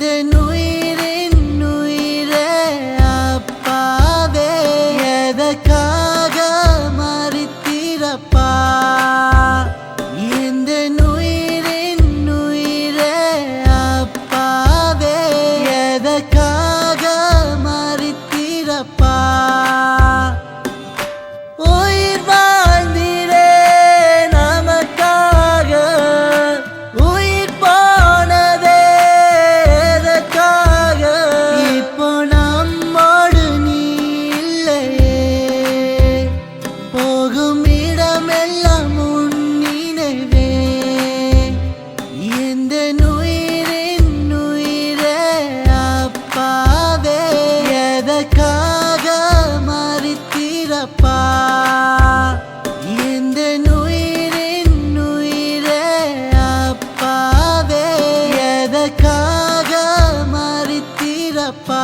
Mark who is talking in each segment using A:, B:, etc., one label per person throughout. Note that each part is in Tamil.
A: de no இல்லப்பா எந்த நுயிரின் நுயிரே அப்பாவே. எதற்காக மறித்திரப்பா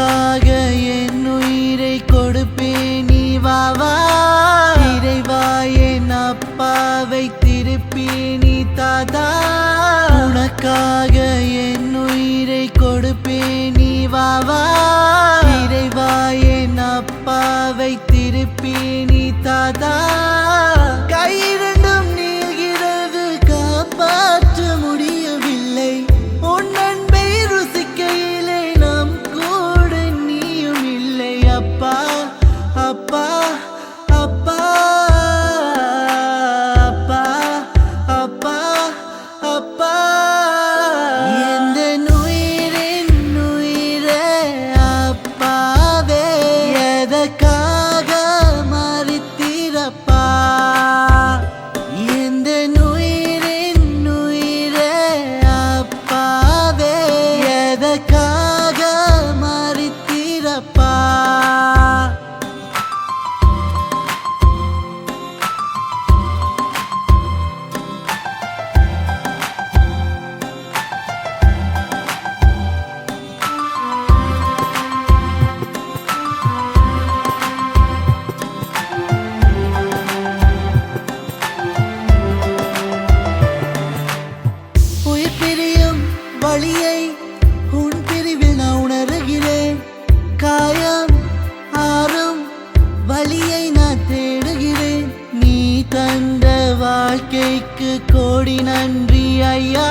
A: உனக்காக என் உயிரை கொடுப்பேன். நீ வாவா இறைவா என் அப்பாவை திருப்பி நீ தாதா உனக்காக என் உயிரை கொடுப்பேன். நீ வாவா என் அப்பாவை திருப்பி நீ தாதா வாழ்க்கைக்கு கோடி நன்றி ஐயா.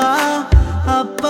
A: அப்பா அப்பா